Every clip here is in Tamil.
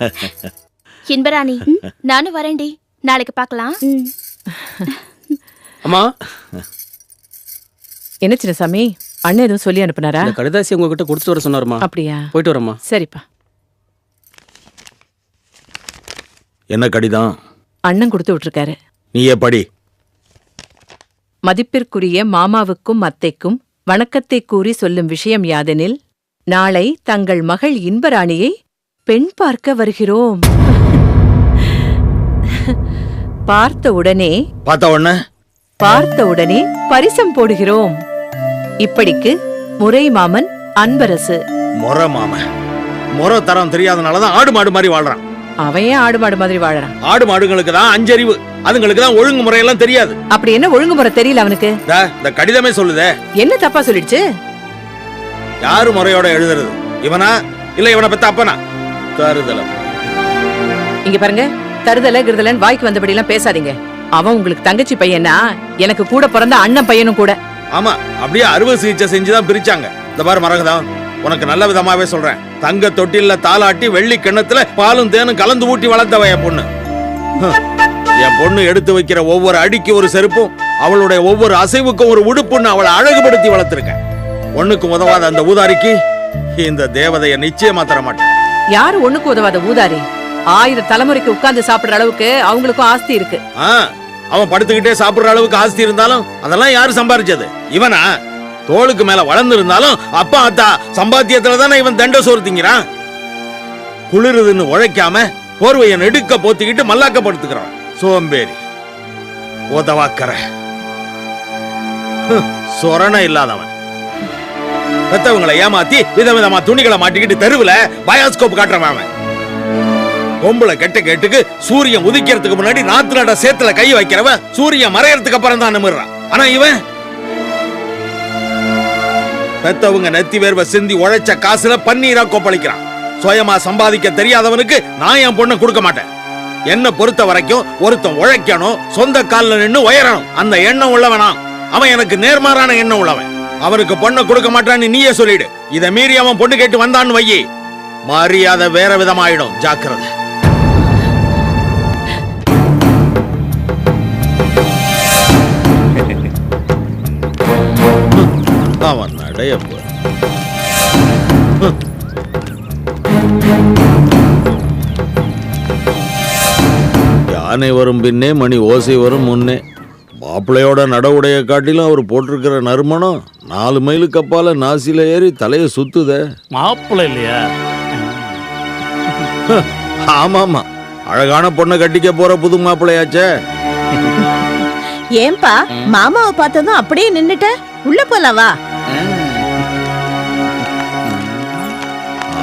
இன்பராணி நானும் வரேன்டி. நாளைக்கு பார்க்கலாம். அம்மா. என்ன சின்னசாமி அண்ணன் எதுவும் சொல்லி அனுப்புனாரா? கடிதாசி உங்ககிட்ட கொடுத்துட்டு வர சொன்னாருமா? அப்படியா? போயிட்டு வரேம்மா. சரிப்பா. என்ன கடிதம்? அண்ணன் கொடுத்து விட்டுருக்காரு. நீயே படி? மதிப்பிற்குரிய மாமாவுக்கும் அத்தைக்கும் வணக்கத்தை கூறி சொல்லும் விஷயம் யாதெனில் நாளை தங்கள் மகள் இன்பராணியை பெண் பார்க்க வருகிறோம். பார்த்த உடனே பார்த்த உடனே? பார்த்த உடனே பரிசம் போடுகிறோம். இப்படிக்கு முறை மாமன் அன்பரசு. முறை மாம முறை தரம் தெரியாதனாலதான் ஆடு மாடு மாதிரி வாழ்றான். அவன் ஏன் ஆடு மாடு மாதிரி வாழறான். ஆடு மாடுங்களுக்கு தான் அஞ்சறிவு. அதுங்களுக்கு தான் ஒழுங்கு முறையெல்லாம் தெரியாது. அப்படி என்ன ஒழுங்குமுறை தெரியல அவனுக்கு? தா, இந்த கடிதமே சொல்லுதே. என்ன தப்பா சொல்லிடுச்சு? யாரு முறையோட எழுதுறது? இவனா? இல்ல இவனை பத்த அப்பனா? தருதலம் இங்க பாருங்க தருதல கிருதலன் வாய்க்கு வந்தபடி எல்லாம் பேசாதீங்க. அவன் உங்களுக்கு தங்கச்சி பையனா? எனக்கு கூட பிறந்த அண்ணன் பையனும் கூட. ஆமா அப்படியே அறுவை சிகிச்சை செஞ்சுதான் பிரிச்சாங்க. இந்த பாரு மரகதம் உனக்கு நல்ல விதமாவே சொல்றேன். தங்க தொட்டில்ல தாளாட்டி வெள்ளி கிண்ணத்துல பாலும் தேனும் கலந்து ஊட்டி வளர்த்தவ என் பொண்ணு. என் பொண்ணு எடுத்து வைக்கிற ஒவ்வொரு அடிக்கு ஒரு செருப்பும் அவளுடைய ஒவ்வொரு அசைவுக்கும் ஒரு உடுப்புன்னு அவளை அழகுபடுத்தி வளர்த்திருக்கேன். ஒண்ணுக்கு உதவாத அந்த ஊதாரிக்கு இந்த தேவதையை நிச்சயமா தர மாட்டேன் யாரு ஒண்ணுக்கு உதவாத ஊதாரி. ஆயிரம் தலைமுறைக்கு உட்கார்ந்து சாப்பிடுற அளவுக்கு அவங்களுக்கும் ஆஸ்தி இருக்கு. அவன் படுத்துக்கிட்டே சாப்பிடுற அளவுக்கு ஆஸ்தி இருந்தாலும் அதெல்லாம் யாரு சம்பாரிச்சது? இவனா? தோளுக்கு மேல வளர்ந்து இருந்தாலும் அப்பா அத்தா சம்பாத்தியத்துல தானே இவன் தண்ட சோறு திங்கிறான் குளிருதுன்னு உழைக்காம போர்வையை நெடுக்க போத்திக்கிட்டு மல்லாக்க படுத்துக்கிறான் சோம்பேறி. உதவாக்கற. சொரண இல்லாதவன். பெத்தவங்களை ஏமாத்தி விதவிதமா துணிகளை மாட்டிக்கிட்டு தெருவுல பயாஸ்கோப் காட்டுறவன் அவன். பொம்பளை கெட்ட கேட்டுக்கு சூரியன் உதிக்கிறதுக்கு முன்னாடி நாத்து நட சேத்துல கை வைக்கிறவன் சூரியன் மறையறதுக்கு அப்புறம் தான் நிமிர்றான். ஆனா இவன்? பெத்தவங்க நெத்தி வேர்வை சிந்தி உழைச்ச காசுல பன்னீரா கொப்பளிக்கிறான். சுயமா சம்பாதிக்க தெரியாதவனுக்கு நான் என் பொண்ணை கொடுக்க மாட்டேன். என்ன பொறுத்த வரைக்கும் ஒருத்தன் உழைக்கணும் சொந்த கால்ல நின்னு உயரணும். அந்த எண்ணம் உள்ளவனா அவன் எனக்கு நேர்மாறான எண்ணம் உள்ளவன். அவருக்கு பொண்ணை கொடுக்க மாட்டான்னு நீயே சொல்லிடு. இதை மீறி அவன் பொண்ணு கேட்டு வந்தான்னு வையி. மரியாதை வேற விதமாயிடும். ஜாக்கிரதை. அவன் நடைய யானை வரும் பின்னே மணி ஓசை வரும் முன்னே. மாப்பிள்ளையோட நடவுடைய காட்டிலும் அவர் போட்டிருக்கிற நறுமணம் நாலு மைலுக்கு அப்பால நாசில ஏறி தலையை சுத்துதே. மாப்பிள்ளை இல்லையா? ஆமாமா அழகான பொண்ணை கட்டிக்க போற புது மாப்பிள்ளையாச்சே. ஏன்பா மாமாவை பார்த்ததும் அப்படியே நின்னுட்ட? உள்ள போலாம் வா. ஆ,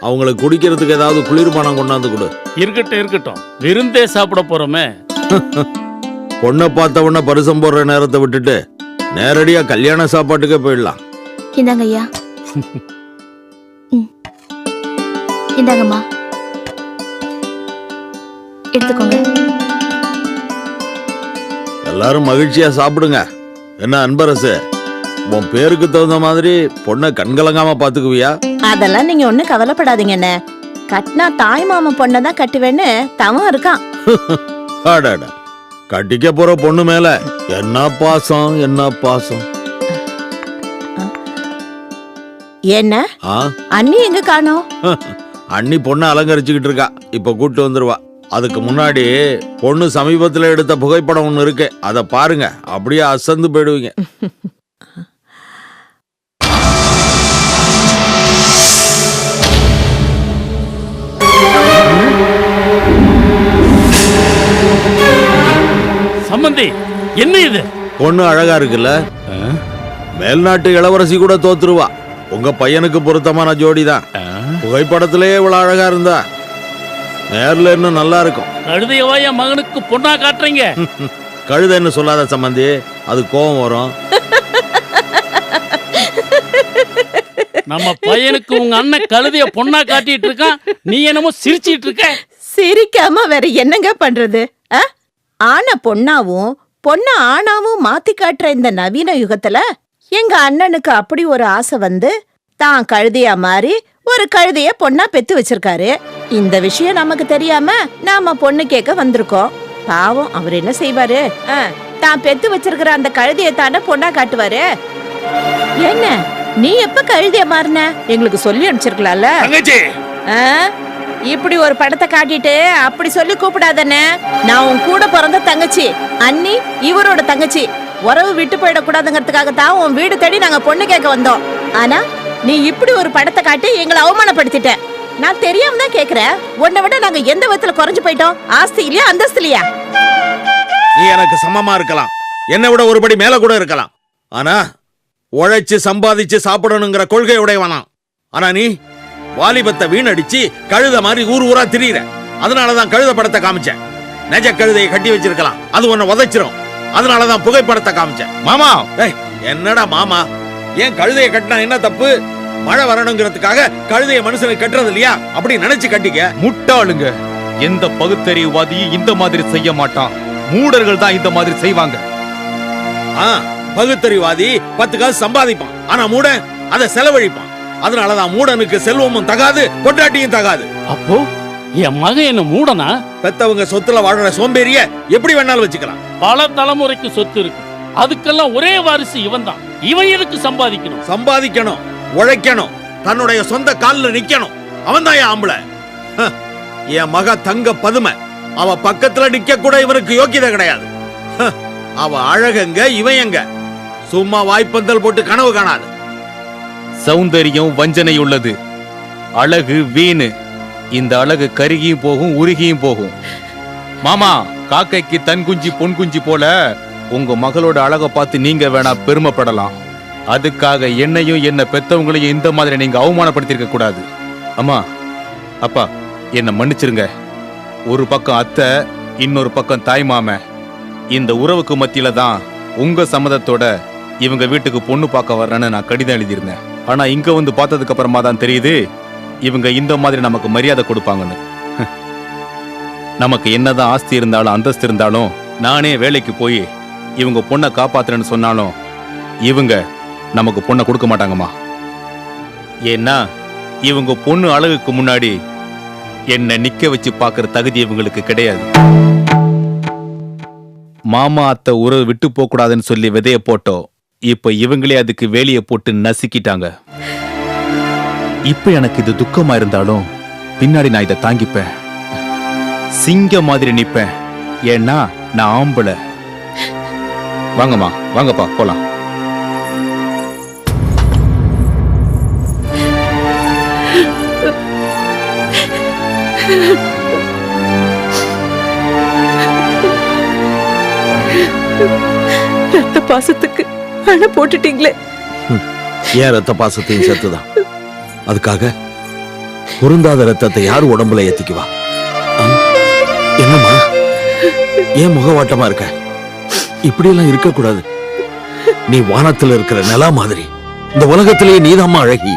அவங்களுக்கு குடிக்கிறதுக்கு ஏதாவது குளிர்பானம் கொண்டாந்து கொடு. இருக்கட்டும் இருக்கட்டும். விருந்தே சாப்பிட போறோமே. பொண்ணை பார்த்த உடனே பரிசம் போடுற நேரத்தை விட்டுட்டு நேரடியா கல்யாண சாப்பாட்டுக்கே போயிடலாம். இந்தாங்க ஐயா. ம். இந்தாங்கம்மா. எடுத்துக்கோங்க. எல்லாரும் மகிழ்ச்சியா சாப்பிடுங்க. என்ன அன்பரசு உன் பேருக்கு தகுந்த மாதிரி பொண்ணை கண்கலங்காம பாத்துக்குவியா அதெல்லாம் நீங்க ஒண்ணும் கவலைப்படாதீங்க என்ன கட்டினா தாய் மாமன் பொண்ணை தான் கட்டுவேன்னு தவம் இருக்கான். அடடா. கட்டிக்க போற பொண்ணு மேல என்ன பாசம் என்ன பாசம்? என்ன? ஆ? அண்ணி எங்க காணோம்? அண்ணி பொண்ணை அலங்கரிச்சுக்கிட்டு இருக்கா. இப்ப கூட்டு வந்துருவா. அதுக்கு முன்னாடி பொண்ணு சமீபத்துல எடுத்த புகைப்படம் ஒண்ணு இருக்கு. அத பாருங்க. அப்படியே அசந்து போயிடுவீங்க. சம்பந்தி என்ன இது? பொண்ணு அழகா இருக்குல்ல? மேல்நாட்டு இளவரசி கூட தோத்துருவா. உங்க பையனுக்கு பொருத்தமான ஜோடி தான். ஆ, புகைப்படத்திலே இவ்வளவு அழகா இருந்தா நேர்ல இன்னும் நல்லா இருக்கும். கழுதையவா என் மகனுக்கு பொண்ணா காட்டுறீங்க. கழுதைன்னு சொல்லாத சம்பந்தி? அது கோபம் வரும். நம்ம பையனுக்கு உங்க அண்ணன் கழுதைய பொண்ணா காட்டிட்டு இருக்கான். நீ என்னமோ சிரிச்சிட்டு இருக்க. சிரிக்காம வேற என்னங்க பண்றது? ஆ? ஆன பொண்ணாவும் பொண்ண ஆணாவும் மாத்தி காட்டுற இந்த நவீன யுகத்துல எங்க அண்ணனுக்கு அப்படி ஒரு ஆசை வந்து தான் கழுதையா மாறி ஒரு கழுதைய பொண்ணா பெத்து வச்சிருக்காரு. இந்த விஷயம் நமக்கு தெரியாம நாம பொண்ணு கேட்க வந்திருக்கோம். பாவம் அவர் என்ன செய்வாரு? தான் பெத்து வச்சிருக்கிற அந்த கழுதைய தானே பொண்ணா காட்டுவாரு? என்ன? நீ எப்ப கழுதைய மாறின? எங்களுக்கு சொல்லி அனுப்பிச்சிருக்கலாம்ல? இப்படி ஒரு படத்தை காட்டிட்டு அப்படி சொல்லி கூப்பிடாதண்ணே. நான் உன் கூட பிறந்த தங்கச்சி அண்ணி இவரோட தங்கச்சி. உறவு விட்டு போயிடக்கூடாதுங்கிறதுக்காக தான் உன் வீடு தேடி நாங்க பொண்ணு கேட்க வந்தோம். ஆனா நீ இப்படி ஒரு படத்தை காட்டி எங்களை அவமானப்படுத்திட்ட. நான் தெரியாம தான் கேக்குறேன். உன்னை விட நாங்க எந்த விதத்துல குறைஞ்சு போயிட்டோம்? ஆஸ்தி இல்லையா அந்தஸ்து இல்லையா? நீ எனக்கு சமமா இருக்கலாம். என்னை விட ஒருபடி மேல கூட இருக்கலாம். ஆனா உழைச்சு சம்பாதிச்சு சாப்பிடணுங்கிற கொள்கை உடையவனா ஆனா நீ வாலிபத்தை வீணடிச்சு கழுத மாதிரி ஊர் ஊரா திரியிற. அதனாலதான் கழுத படத்தை காமிச்சேன் நெஜ கழுதையை கட்டி வச்சிருக்கலாம். அது உன்னை உதைச்சிரும். அதனாலதான் புகைப்படத்தை காமிச்சேன் மாமா! என்னடா மாமா? ஏன் கழுதையை கட்டினா என்ன தப்பு? மழை வரணுங்கிறதுக்காக கழுதையை மனுஷனுக்கு கட்டுறது இல்லையா? அப்படி நினைச்சு கட்டிக்க. முட்டாளுங்க எந்த பகுத்தறிவுவாதியும் இந்த மாதிரி செய்ய மாட்டான். மூடர்கள் தான் இந்த மாதிரி செய்வாங்க. ஆ பகுத்தறிவாதி பத்து காசு சம்பாதிப்பான். ஆனா மூடன் அதை செலவழிப்பான். அதனாலதான் மூடனுக்கு செல்வமும் தகாது பொண்டாட்டியும் தகாது. அப்போ என் மகன் என்ன மூடனா? பெத்தவங்க சொத்துல வாழ்ற சோம்பேறிய எப்படி வேணாலும் வச்சுக்கலாம். பல தலைமுறைக்கு சொத்து இருக்கு. அதுக்கெல்லாம் ஒரே வாரிசு இவன் தான் இவன் எதுக்கு சம்பாதிக்கணும்? சம்பாதிக்கணும் உழைக்கணும் தன்னுடைய சொந்த கால்ல நிக்கணும். அவன் தான் என் ஆம்பளை. ஹ, என் மக தங்க பதுமை. அவ பக்கத்துல நிக்க கூட இவனுக்கு யோக்கியதை கிடையாது. ஹ, அவ அழகங்க இவன் எங்க? சும்மா வாய்ப்பந்தல் போட்டு கனவு காணாது. சௌந்தரியம் வஞ்சனை உள்ளது அழகு வீணு. இந்த அழகு கருகியும் போகும் உருகியும் போகும். மாமா காக்கைக்கு தன் குஞ்சு பொன் குஞ்சு போல உங்க மகளோட அழகை பார்த்து நீங்க வேணா பெருமைப்படலாம். அதுக்காக என்னையும் என்ன பெத்தவங்களையும் இந்த மாதிரி நீங்க அவமானப்படுத்திருக்க கூடாது. அம்மா அப்பா என்ன மன்னிச்சிருங்க. ஒரு பக்கம் அத்தை இன்னொரு பக்கம் தாய் மாம. இந்த உறவுக்கு மத்தியில தான் உங்க சம்மதத்தோட இவங்க வீட்டுக்கு பொண்ணு பார்க்க வர்றேன்னு நான் கடிதம் எழுதியிருந்தேன். ஆனா இங்க வந்து பார்த்ததுக்கு அப்புறமா தான் தெரியுது இவங்க இந்த மாதிரி நமக்கு மரியாதை கொடுப்பாங்கன்னு. நமக்கு என்னதான் ஆஸ்தி இருந்தாலும் அந்தஸ்து இருந்தாலும் நானே வேலைக்கு போய் இவங்க பொண்ணை காப்பாத்துறேன்னு சொன்னாலும் இவங்க நமக்கு பொண்ணை கொடுக்க மாட்டாங்கம்மா. ஏன்னா இவங்க பொண்ணு அழகுக்கு முன்னாடி என்னை நிக்க வச்சு பார்க்குற தகுதி இவங்களுக்கு கிடையாது. மாமா அத்தை உறவு விட்டு போகக்கூடாதுன்னு சொல்லி விதைய போட்டோம். இப்ப இவங்களே அதுக்கு வேலிய போட்டு நசுக்கிட்டாங்க. இப்ப எனக்கு இது துக்கமா இருந்தாலும் பின்னாடி நான் இதை தாங்கிப்பேன். சிங்க மாதிரி நிப்பேன். ஏன்னா நான் ஆம்பளை. வாங்கம்மா வாங்கப்பா போலாம். ரத்த பாசத்துக்கு. அணை போட்டுட்டீங்களே. ஏன் ரத்த பாசத்தையும் சேர்த்துதான்? அதுக்காக பொருந்தாத ரத்தத்தை யார் உடம்புல ஏத்திக்குவா? என்னம்மா? ஏன் முகவாட்டமா இருக்க? இப்படியெல்லாம் இருக்க கூடாது நீ வானத்துல இருக்கிற நிலா மாதிரி. இந்த உலகத்திலேயே நீதாம்மா அழகி.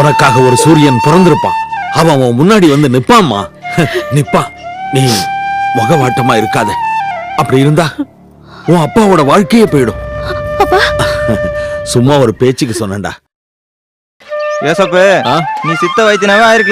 உனக்காக ஒரு சூரியன் பிறந்திருப்பான். அவன் உன் முன்னாடி வந்து நிப்பாம்மா நிப்பா. நீ முகவாட்டமா இருக்காத. அப்படி இருந்தா உன் அப்பாவோட வாழ்க்கையே போயிடும். சும்மா ஒரு பேச்சுக்கு சொன்னேன்டா. யோசப்பு ஆ? நீ சித்த வைத்தியனாவே ஆயிருக்கு